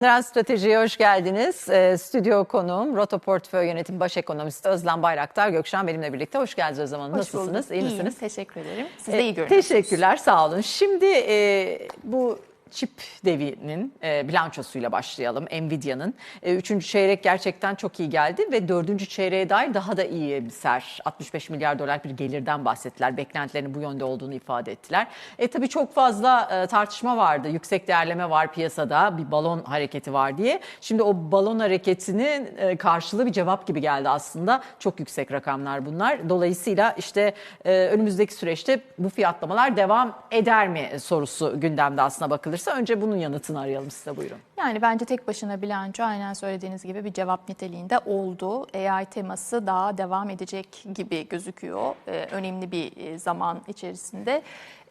Trend Strateji'ye hoş geldiniz. Ee, stüdyo konuğum, Roto Portföy Yönetim Baş Ekonomisti Özlem Bayraktar Gökşen benimle birlikte. Hoş geldiniz Özlem Hanım. Hoş Nasılsınız? bulduk. İyi İyiyim, misiniz? Teşekkür ederim. Siz Ee, de iyi görünüyorsunuz. Teşekkürler, sağ olun. Şimdi e, bu çip devinin e, bilançosuyla başlayalım. Nvidia'nın. E, üçüncü çeyrek gerçekten çok iyi geldi ve dördüncü çeyreğe dair daha da iyi ser. 65 milyar dolar bir gelirden bahsettiler. Beklentilerinin bu yönde olduğunu ifade ettiler. E tabii çok fazla e, tartışma vardı. Yüksek değerleme var piyasada. Bir balon hareketi var diye. Şimdi o balon hareketinin e, karşılığı bir cevap gibi geldi aslında. Çok yüksek rakamlar bunlar. Dolayısıyla işte e, önümüzdeki süreçte bu fiyatlamalar devam eder mi sorusu gündemde aslına bakılırsa. Önce bunun yanıtını arayalım size buyurun. Yani bence tek başına bilanço aynen söylediğiniz gibi bir cevap niteliğinde oldu. AI teması daha devam edecek gibi gözüküyor. Ee, önemli bir e, zaman içerisinde.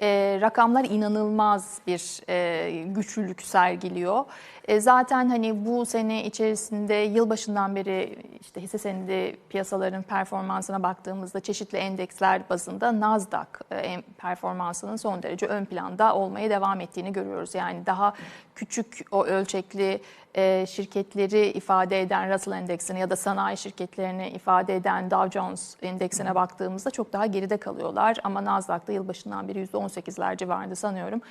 Ee, rakamlar inanılmaz bir e, güçlülük sergiliyor. E, zaten hani bu sene içerisinde yılbaşından beri işte hisse senedi piyasaların performansına baktığımızda çeşitli endeksler bazında Nasdaq e, performansının son derece ön planda olmaya devam ettiğini görüyoruz. Yani daha küçük o ölçekli e, şirketleri ifade eden Russell endeksini ya da sanayi şirketlerini ifade eden Dow Jones endeksine baktığımızda çok daha geride kalıyorlar. Ama Nasdaq'ta yılbaşından beri %18'ler civarında sanıyorum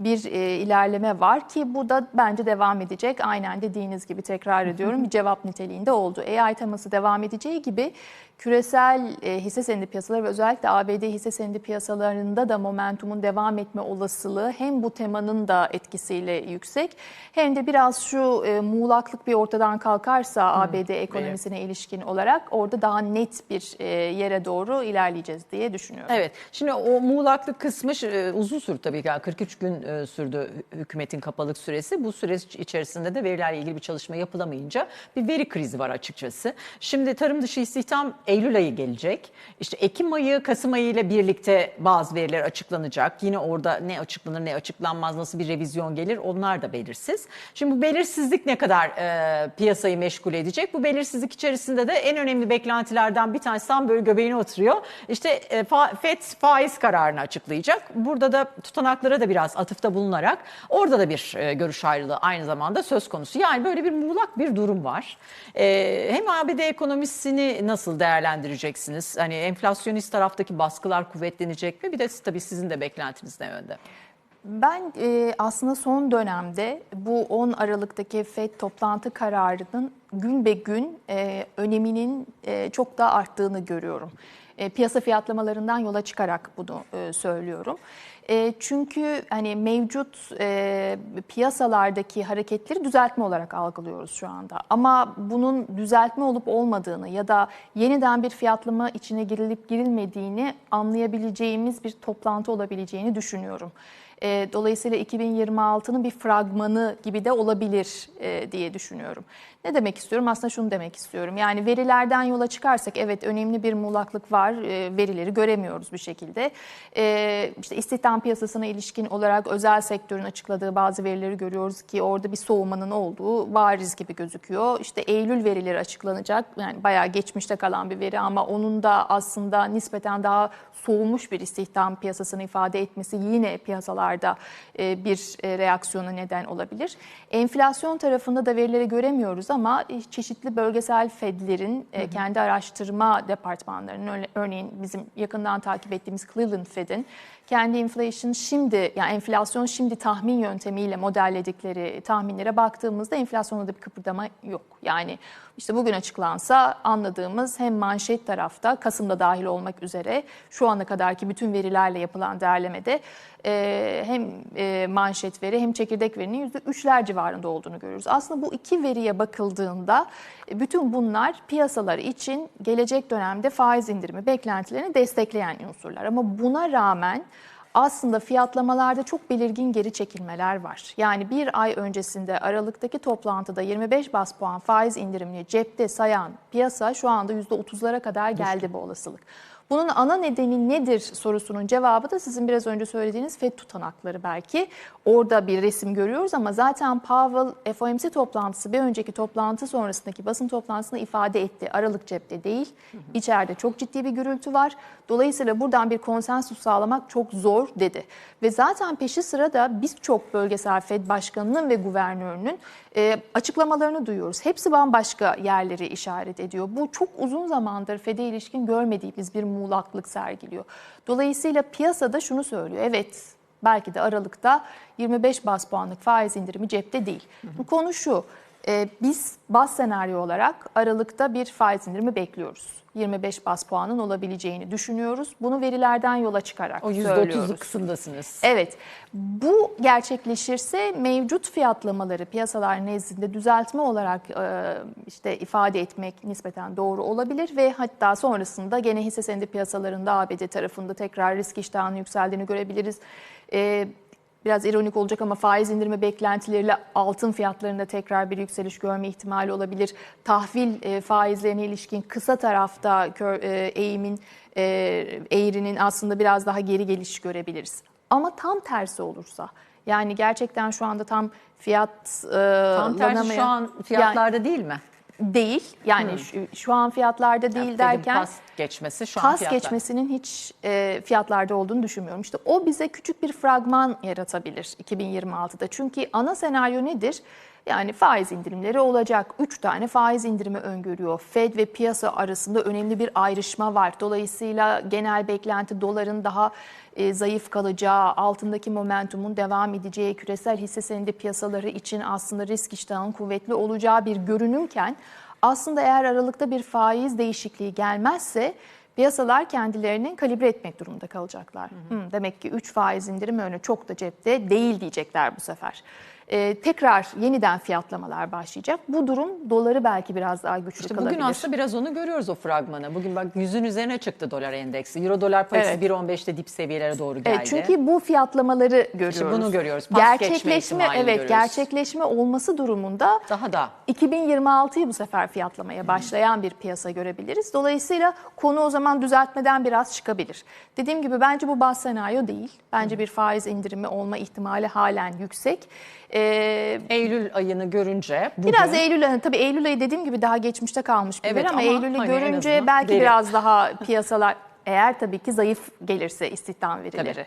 bir e, ilerleme var ki bu da bence devam edecek. Aynen dediğiniz gibi tekrar ediyorum bir cevap niteliğinde oldu. AI teması devam edeceği gibi küresel e, hisse senedi piyasaları ve özellikle ABD hisse senedi piyasalarında da momentumun devam etme olasılığı hem bu temanın da etkisiyle yüksek hem de biraz şu e, muğlaklık bir ortadan kalkarsa ABD ekonomisine ilişkin olarak orada daha net bir e, yere doğru ilerleyeceğiz diye düşünüyorum. Evet. Şimdi o muğlaklık kısmı e, uzun sürdü tabii ki. Yani 43 gün e, sürdü hü- hükümetin kapalık süresi. Bu süreç içerisinde de verilerle ilgili bir çalışma yapılamayınca bir veri krizi var açıkçası. Şimdi tarım dışı istihdam Eylül ayı gelecek. İşte Ekim ayı, Kasım ayı ile birlikte bazı veriler açıklanacak. Yine orada ne açıklanır ne açıklanmaz nasıl bir revizyon gelir onlar da belirsiz. Şimdi bu belirsizlik ne kadar e, piyasayı meşgul edecek? Bu belirsizlik içerisinde de en önemli beklentilerden bir tanesi tam böyle göbeğine oturuyor. İşte e, FED faiz kararını açıklayacak. Burada da tutanaklara da biraz atıfta bulunarak orada da bir e, görüş ayrılığı aynı zamanda söz konusu. Yani böyle bir muğlak bir durum var. E, hem ABD ekonomisini nasıl değerlendireceksiniz? Hani enflasyonist taraftaki baskılar kuvvetlenecek mi? Bir de tabii sizin de beklentiniz ne yönde? Ben e, aslında son dönemde bu 10 Aralık'taki FED toplantı kararının gün be gün e, öneminin e, çok daha arttığını görüyorum. E, piyasa fiyatlamalarından yola çıkarak bunu e, söylüyorum. E, çünkü hani mevcut e, piyasalardaki hareketleri düzeltme olarak algılıyoruz şu anda. Ama bunun düzeltme olup olmadığını ya da yeniden bir fiyatlama içine girilip girilmediğini anlayabileceğimiz bir toplantı olabileceğini düşünüyorum. E, Dolayısıyla 2026'nın bir fragmanı gibi de olabilir e, diye düşünüyorum. Ne demek istiyorum? Aslında şunu demek istiyorum. Yani verilerden yola çıkarsak evet önemli bir muğlaklık var. E, Verileri göremiyoruz bir şekilde. E, İşte istihdam piyasasına ilişkin olarak özel sektörün açıkladığı bazı verileri görüyoruz ki orada bir soğumanın olduğu bariz gibi gözüküyor. İşte Eylül verileri açıklanacak. Yani bayağı geçmişte kalan bir veri ama onun da aslında nispeten daha soğumuş bir istihdam piyasasını ifade etmesi yine piyasalarda e, bir e, reaksiyona neden olabilir. Enflasyon tarafında da verileri göremiyoruz ama e, çeşitli bölgesel Fed'lerin kendi araştırma departmanlarının örneğin bizim yakından takip ettiğimiz Cleveland Fed'in kendi inflation şimdi yani enflasyon şimdi tahmin yöntemiyle modelledikleri tahminlere baktığımızda enflasyonda da bir kıpırdama yok. Yani işte bugün açıklansa anladığımız hem manşet tarafta Kasım'da dahil olmak üzere şu ana kadarki bütün verilerle yapılan değerlemede e, hem e, manşet veri hem çekirdek verinin %3'ler civarında olduğunu görüyoruz. Aslında bu iki veriye bakıldığında e, bütün bunlar piyasalar için gelecek dönemde faiz indirimi beklentilerini destekleyen unsurlar. Ama buna rağmen aslında fiyatlamalarda çok belirgin geri çekilmeler var. Yani bir ay öncesinde Aralık'taki toplantıda 25 bas puan faiz indirimini cepte sayan piyasa şu anda %30'lara kadar geldi bu olasılık. Bunun ana nedeni nedir sorusunun cevabı da sizin biraz önce söylediğiniz FED tutanakları belki. Orada bir resim görüyoruz ama zaten Powell FOMC toplantısı bir önceki toplantı sonrasındaki basın toplantısında ifade etti. Aralık cepte değil. İçeride çok ciddi bir gürültü var. Dolayısıyla buradan bir konsensus sağlamak çok zor dedi. Ve zaten peşi sırada birçok bölgesel FED başkanının ve guvernörünün e, açıklamalarını duyuyoruz. Hepsi bambaşka yerleri işaret ediyor. Bu çok uzun zamandır FED'e ilişkin görmediğimiz bir muğlaklık sergiliyor. Dolayısıyla piyasada şunu söylüyor. Evet belki de Aralık'ta 25 bas puanlık faiz indirimi cepte değil. Bu konu şu. e, biz baz senaryo olarak Aralık'ta bir faiz indirimi bekliyoruz. 25 bas puanın olabileceğini düşünüyoruz. Bunu verilerden yola çıkarak O söylüyoruz. %30'luk kısımdasınız. Evet, bu gerçekleşirse mevcut fiyatlamaları piyasalar nezdinde düzeltme olarak e, işte ifade etmek nispeten doğru olabilir ve hatta sonrasında gene hisse senedi piyasalarında ABD tarafında tekrar risk iştahının yükseldiğini görebiliriz. E, Biraz ironik olacak ama faiz indirme beklentileriyle altın fiyatlarında tekrar bir yükseliş görme ihtimali olabilir. Tahvil e, faizlerine ilişkin kısa tarafta e, eğimin e, eğrinin aslında biraz daha geri geliş görebiliriz. Ama tam tersi olursa yani gerçekten şu anda tam fiyat Tam tersi şu an fiyatlarda değil mi? Değil. Yani şu, şu an fiyatlarda değil Dedim, derken pas geçmesi şu an pas fiyatlar. geçmesinin hiç e, fiyatlarda olduğunu düşünmüyorum. İşte o bize küçük bir fragman yaratabilir 2026'da. Çünkü ana senaryo nedir? Yani faiz indirimleri olacak. Üç tane faiz indirimi öngörüyor. Fed ve piyasa arasında önemli bir ayrışma var. Dolayısıyla genel beklenti doların daha e, zayıf kalacağı, altındaki momentumun devam edeceği, küresel hisse senedi piyasaları için aslında risk iştahının kuvvetli olacağı bir görünümken aslında eğer Aralık'ta bir faiz değişikliği gelmezse piyasalar kendilerini kalibre etmek durumunda kalacaklar. Hı, demek ki 3 faiz indirimi öyle çok da cepte değil diyecekler bu sefer. Ee, tekrar yeniden fiyatlamalar başlayacak. Bu durum doları belki biraz daha güçlü İşte kalabilir. bugün aslında biraz onu görüyoruz o fragmanı. Bugün bak yüzün üzerine çıktı dolar endeksi. Euro dolar paritesi Evet. 1.15'te dip seviyelere doğru geldi. Evet, çünkü bu fiyatlamaları görüyoruz. bunu görüyoruz. Pas gerçekleşme evet görüyoruz. gerçekleşme olması durumunda daha da 2026'yı bu sefer fiyatlamaya başlayan bir piyasa görebiliriz. Dolayısıyla konu o zaman düzeltmeden biraz çıkabilir. Dediğim gibi bence bu baz senaryo değil. Bence bir faiz indirimi olma ihtimali halen yüksek. Ee, Eylül ayını görünce bugün, Biraz Eylül ayı, tabii Eylül ayı dediğim gibi daha geçmişte kalmış bir Evet, ama, ama Eylül'ü hani görünce belki veri. biraz daha piyasalar eğer tabii ki zayıf gelirse istihdam verileri. Tabii.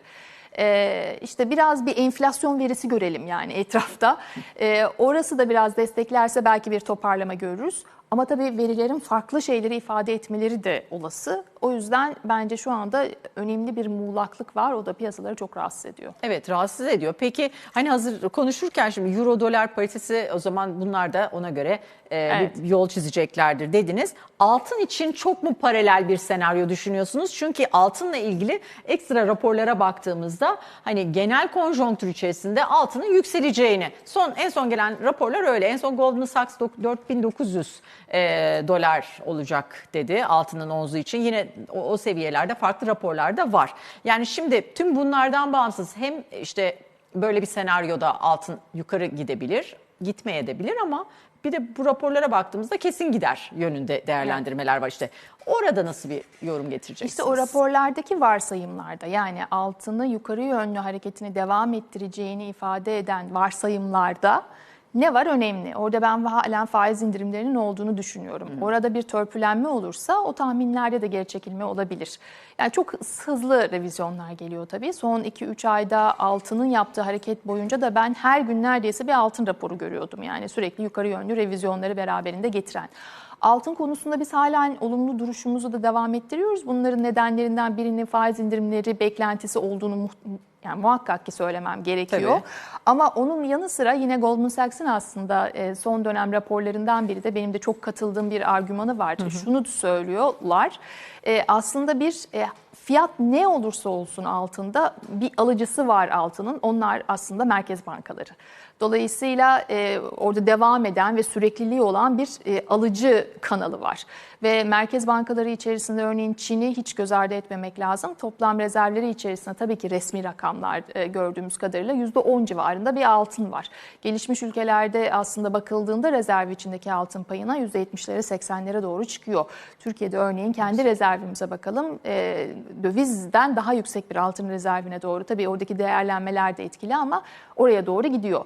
Ee, işte biraz bir enflasyon verisi görelim yani etrafta. Ee, orası da biraz desteklerse belki bir toparlama görürüz. Ama tabii verilerin farklı şeyleri ifade etmeleri de olası. O yüzden bence şu anda önemli bir muğlaklık var. O da piyasaları çok rahatsız ediyor. Evet rahatsız ediyor. Peki hani hazır konuşurken şimdi euro dolar paritesi o zaman bunlar da ona göre e, Evet. bir yol çizeceklerdir dediniz. Altın için çok mu paralel bir senaryo düşünüyorsunuz? Çünkü altınla ilgili ekstra raporlara baktığımızda hani genel konjonktür içerisinde altının yükseleceğini son en son gelen raporlar öyle. En son Goldman Sachs dok- 4900 e, dolar olacak dedi altının onzu için. Yine o, o seviyelerde farklı raporlarda var. Yani şimdi tüm bunlardan bağımsız hem işte böyle bir senaryoda altın yukarı gidebilir, gitmeyebilir ama bir de bu raporlara baktığımızda kesin gider yönünde değerlendirmeler var işte. Orada nasıl bir yorum getireceksiniz? İşte o raporlardaki varsayımlarda yani altını yukarı yönlü hareketini devam ettireceğini ifade eden varsayımlarda ne var önemli. Orada ben halen faiz indirimlerinin olduğunu düşünüyorum. Orada bir törpülenme olursa o tahminlerde de geri çekilme olabilir. Yani çok hızlı revizyonlar geliyor tabii. Son 2-3 ayda altının yaptığı hareket boyunca da ben her gün neredeyse bir altın raporu görüyordum. Yani sürekli yukarı yönlü revizyonları beraberinde getiren. Altın konusunda biz halen olumlu duruşumuzu da devam ettiriyoruz. Bunların nedenlerinden birinin faiz indirimleri beklentisi olduğunu mu- yani muhakkak ki söylemem gerekiyor. Tabii. Ama onun yanı sıra yine Goldman Sachs'ın aslında e, son dönem raporlarından biri de benim de çok katıldığım bir argümanı var. Şunu söylüyorlar. E, Aslında bir e, fiyat ne olursa olsun altında bir alıcısı var altının. Onlar aslında merkez bankaları. Dolayısıyla e, orada devam eden ve sürekliliği olan bir e, alıcı kanalı var. Ve merkez bankaları içerisinde örneğin Çin'i hiç göz ardı etmemek lazım. Toplam rezervleri içerisinde tabii ki resmi rakamlar e, gördüğümüz kadarıyla %10 civarında bir altın var. Gelişmiş ülkelerde aslında bakıldığında rezerv içindeki altın payına %70'lere 80'lere doğru çıkıyor. Türkiye'de örneğin kendi rezervimize bakalım. E, dövizden daha yüksek bir altın rezervine doğru. Tabii oradaki değerlenmeler de etkili ama oraya doğru gidiyor.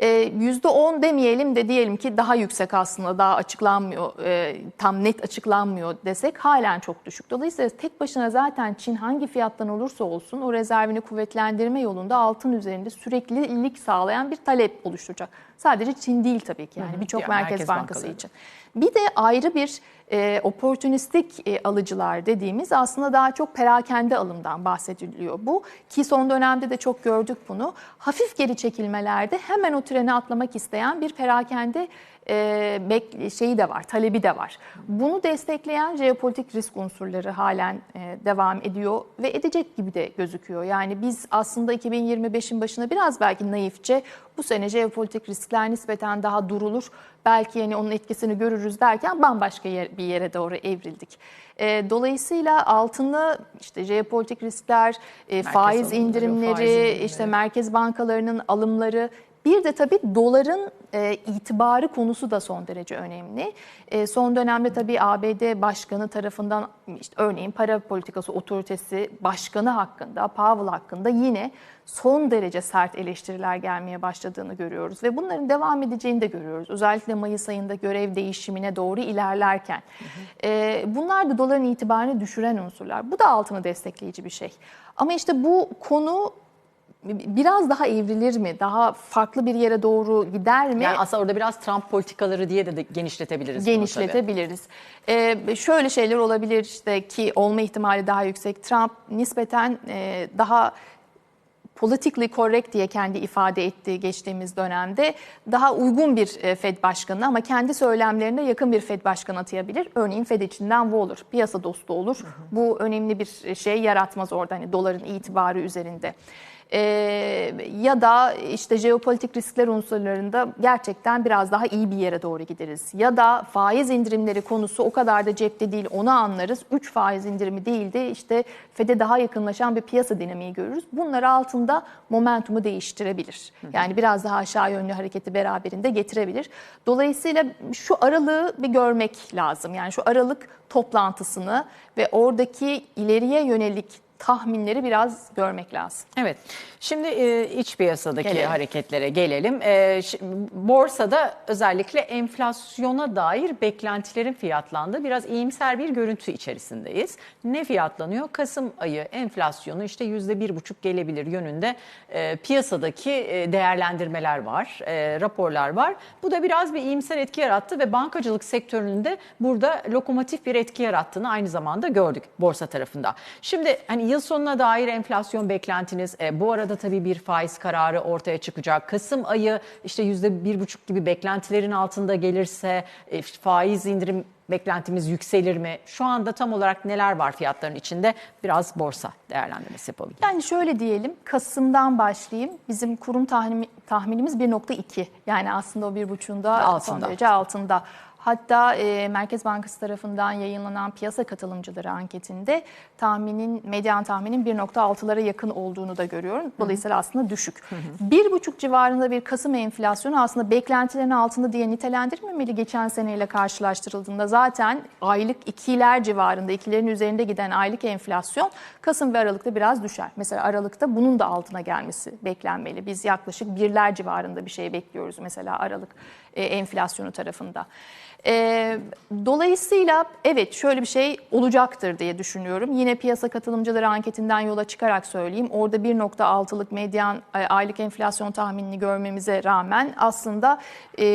E, %10 demeyelim de diyelim ki daha yüksek aslında daha açıklanmıyor, e, tam net açıklanmıyor desek halen çok düşük. Dolayısıyla tek başına zaten Çin hangi fiyattan olursa olsun o rezervini kuvvetlendirme yolunda altın üzerinde süreklilik sağlayan bir talep oluşturacak. Sadece Çin değil tabii ki yani birçok Ya, merkez, merkez bankası bankaları. için. Bir de ayrı bir e, opportunistik e, alıcılar dediğimiz aslında daha çok perakende alımdan bahsediliyor bu. Ki son dönemde de çok gördük bunu. Hafif geri çekilmelerde hemen o trene atlamak isteyen bir perakende e, şeyi de var, talebi de var. Bunu destekleyen jeopolitik risk unsurları halen e, devam ediyor ve edecek gibi de gözüküyor. Yani biz aslında 2025'in başına biraz belki naifçe bu sene jeopolitik riskler nispeten daha durulur. Belki yani onun etkisini görürüz derken bambaşka yer, bir yere doğru evrildik. E, dolayısıyla altını işte jeopolitik riskler, e, faiz indirimleri, faiz indirimleri. işte merkez bankalarının alımları bir de tabii doların e, itibarı konusu da son derece önemli. E, son dönemde tabii ABD Başkanı tarafından işte örneğin para politikası otoritesi başkanı hakkında, Powell hakkında yine son derece sert eleştiriler gelmeye başladığını görüyoruz. Ve bunların devam edeceğini de görüyoruz. Özellikle Mayıs ayında görev değişimine doğru ilerlerken. E, bunlar da doların itibarını düşüren unsurlar. Bu da altını destekleyici bir şey. Ama işte bu konu biraz daha evrilir mi? Daha farklı bir yere doğru gider mi? Yani aslında orada biraz Trump politikaları diye de, de genişletebiliriz genişletebiliriz. Ee, şöyle şeyler olabilir işte ki olma ihtimali daha yüksek. Trump nispeten e, daha politically correct diye kendi ifade ettiği geçtiğimiz dönemde daha uygun bir e, Fed başkanı ama kendi söylemlerine yakın bir Fed başkanı atayabilir. Örneğin Fed içinden Waller, piyasa dostu olur. Bu önemli bir şey yaratmaz orada hani doların itibarı üzerinde. Ee, ya da işte jeopolitik riskler unsurlarında gerçekten biraz daha iyi bir yere doğru gideriz. Ya da faiz indirimleri konusu o kadar da cepte değil onu anlarız. 3 faiz indirimi değil de işte FED'e daha yakınlaşan bir piyasa dinamiği görürüz. Bunlar altında momentumu değiştirebilir. Yani biraz daha aşağı yönlü hareketi beraberinde getirebilir. Dolayısıyla şu aralığı bir görmek lazım. Yani şu aralık toplantısını ve oradaki ileriye yönelik tahminleri biraz görmek lazım. Evet. Şimdi e, iç piyasadaki Gelelim. hareketlere gelelim. E, borsada özellikle enflasyona dair beklentilerin fiyatlandığı biraz iyimser bir görüntü içerisindeyiz. Ne fiyatlanıyor? Kasım ayı enflasyonu işte yüzde bir buçuk gelebilir yönünde e, piyasadaki e, değerlendirmeler var, e, raporlar var. Bu da biraz bir iyimser etki yarattı ve bankacılık sektöründe burada lokomotif bir etki yarattığını aynı zamanda gördük borsa tarafında. Şimdi hani yıl sonuna dair enflasyon beklentiniz, e, bu arada tabii bir faiz kararı ortaya çıkacak. Kasım ayı işte yüzde bir buçuk gibi beklentilerin altında gelirse e, faiz indirim beklentimiz yükselir mi? Şu anda tam olarak neler var fiyatların içinde? Biraz borsa değerlendirmesi yapalım. Yani şöyle diyelim, Kasım'dan başlayayım. Bizim kurum tahmini, tahminimiz 1.2. Yani aslında o 1.5'unda son Altında. derece altında. Hatta e, Merkez Bankası tarafından yayınlanan piyasa katılımcıları anketinde tahminin medyan tahminin 1.6'lara yakın olduğunu da görüyorum. Dolayısıyla aslında düşük. 1.5 civarında bir Kasım enflasyonu aslında beklentilerin altında diye nitelendirmemeli geçen seneyle karşılaştırıldığında. Zaten aylık ikiler civarında, ikilerin üzerinde giden aylık enflasyon Kasım ve Aralık'ta biraz düşer. Mesela Aralık'ta bunun da altına gelmesi beklenmeli. Biz yaklaşık birler civarında bir şey bekliyoruz mesela Aralık e, enflasyonu tarafında. E, dolayısıyla evet şöyle bir şey olacaktır diye düşünüyorum. Yine piyasa katılımcıları anketinden yola çıkarak söyleyeyim. Orada 1.6'lık medyan e, aylık enflasyon tahminini görmemize rağmen aslında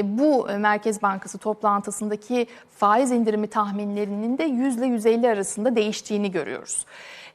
bu Merkez Bankası toplantısındaki faiz indirimi tahminlerinin de 100 ile 150 arasında değiştiğini görüyoruz.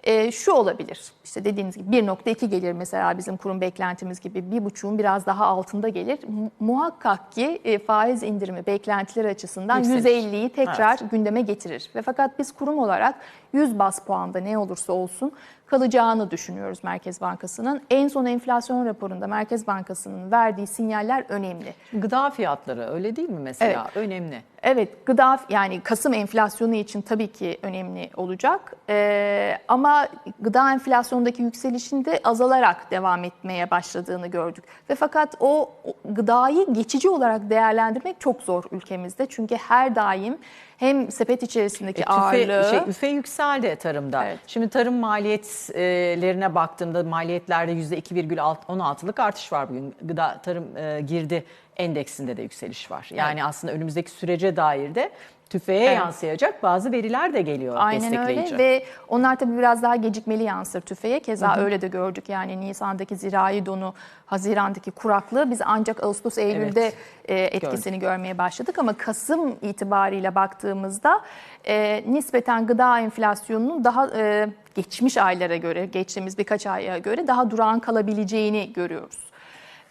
E, şu olabilir. İşte dediğiniz gibi 1.2 gelir mesela bizim kurum beklentimiz gibi. 1.5'un biraz daha altında gelir. Mu- Muhakkak ki e, faiz indirimi beklentileri açısından Yükselir. 150'yi tekrar gündeme getirir. Ve fakat biz kurum olarak 100 bas puanda ne olursa olsun kalacağını düşünüyoruz Merkez Bankası'nın. En son enflasyon raporunda Merkez Bankası'nın verdiği sinyaller önemli. Gıda fiyatları öyle değil mi mesela? Önemli. Evet gıda yani Kasım enflasyonu için tabii ki önemli olacak. Ee, ama gıda enflasyondaki yükselişin de azalarak devam etmeye başladığını gördük. Ve fakat o gıdayı geçici olarak değerlendirmek çok zor ülkemizde. Çünkü her daim hem sepet içerisindeki E, tüfe, ağırlığı... şey, üfe yükseldi tarımda. Evet. Şimdi tarım maliyetlerine baktığımda maliyetlerde %2,16'lık artış var bugün. Gıda tarım e, girdi endeksinde de yükseliş var. Yani aslında önümüzdeki sürece dair de tüfeğe Evet. yansıyacak bazı veriler de geliyor Aynen destekleyici. öyle ve onlar tabii biraz daha gecikmeli yansır tüfeğe. Keza öyle de gördük yani Nisan'daki zirai donu, Haziran'daki kuraklığı biz ancak Ağustos, Eylül'de Evet, e, etkisini görmeye başladık. Ama Kasım itibariyle baktığımızda e, nispeten gıda enflasyonunun daha e, geçmiş aylara göre, geçtiğimiz birkaç aya göre daha durağan kalabileceğini görüyoruz.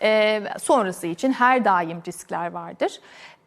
Ee, sonrası için her daim riskler vardır.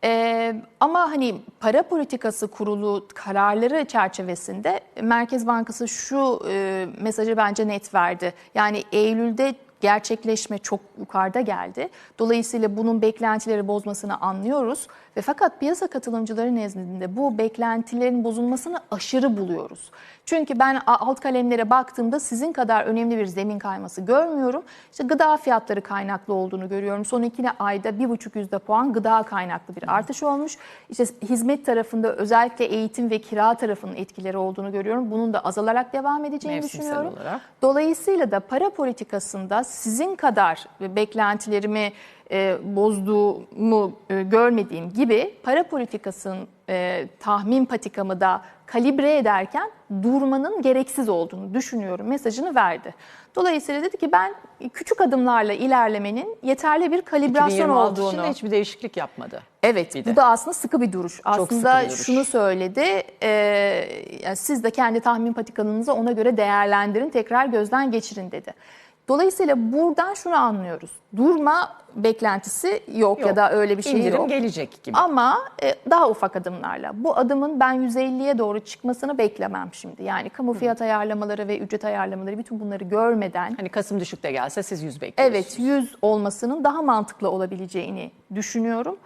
Ee, ama hani para politikası kurulu kararları çerçevesinde Merkez Bankası şu e, mesajı bence net verdi. Yani Eylül'de gerçekleşme çok yukarıda geldi. Dolayısıyla bunun beklentileri bozmasını anlıyoruz ve fakat piyasa katılımcıları nezdinde bu beklentilerin bozulmasını aşırı buluyoruz. Çünkü ben alt kalemlere baktığımda sizin kadar önemli bir zemin kayması görmüyorum. İşte gıda fiyatları kaynaklı olduğunu görüyorum. Son iki ayda bir buçuk yüzde puan gıda kaynaklı bir artış olmuş. İşte hizmet tarafında özellikle eğitim ve kira tarafının etkileri olduğunu görüyorum. Bunun da azalarak devam edeceğini Mevsimsel düşünüyorum. olarak. Dolayısıyla da para politikasında sizin kadar beklentilerimi e, bozduğumu e, görmediğim gibi para politikasının e, tahmin patikamı da kalibre ederken durmanın gereksiz olduğunu düşünüyorum mesajını verdi. Dolayısıyla dedi ki ben küçük adımlarla ilerlemenin yeterli bir kalibrasyon 2026 olduğunu. dışında hiçbir değişiklik yapmadı. Evet, Bir de. bu da aslında sıkı bir duruş. aslında sıkı bir duruş. şunu söyledi, e, yani siz de kendi tahmin patikanızı ona göre değerlendirin, tekrar gözden geçirin dedi. Dolayısıyla buradan şunu anlıyoruz. Durma beklentisi yok, ya Yok. da öyle bir şey İndirim yok. gelecek gibi. Ama e, daha ufak adımlarla. Bu adımın ben 150'ye doğru çıkmasını beklemem şimdi. Yani kamu fiyat ayarlamaları ve ücret ayarlamaları bütün bunları görmeden Hani Kasım düşükte gelse siz 100 bekliyorsunuz. Evet 100 olmasının daha mantıklı olabileceğini düşünüyorum.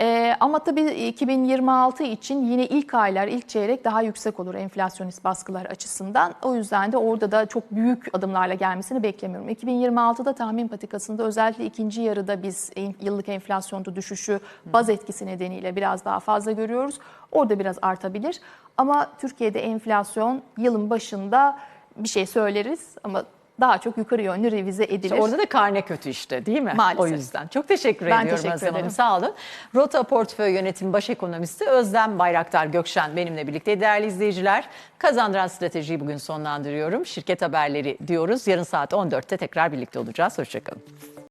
Ee, ama tabii 2026 için yine ilk aylar, ilk çeyrek daha yüksek olur enflasyonist baskılar açısından. O yüzden de orada da çok büyük adımlarla gelmesini beklemiyorum. 2026'da tahmin patikasında özellikle ikinci yarıda biz yıllık enflasyonda düşüşü baz etkisi nedeniyle biraz daha fazla görüyoruz. Orada biraz artabilir. Ama Türkiye'de enflasyon yılın başında bir şey söyleriz ama daha çok yukarı yönlü revize edilir. İşte orada da karne kötü işte değil mi? Maalesef. O yüzden. Çok teşekkür Ben ediyorum teşekkür Özlem Hanım. ederim. Sağ olun. Rota Portföy Yönetim Baş Ekonomisti Özlem Bayraktar Gökşen benimle birlikte. Değerli izleyiciler, kazandıran stratejiyi bugün sonlandırıyorum. Şirket haberleri diyoruz. Yarın saat 14'te tekrar birlikte olacağız. Hoşçakalın.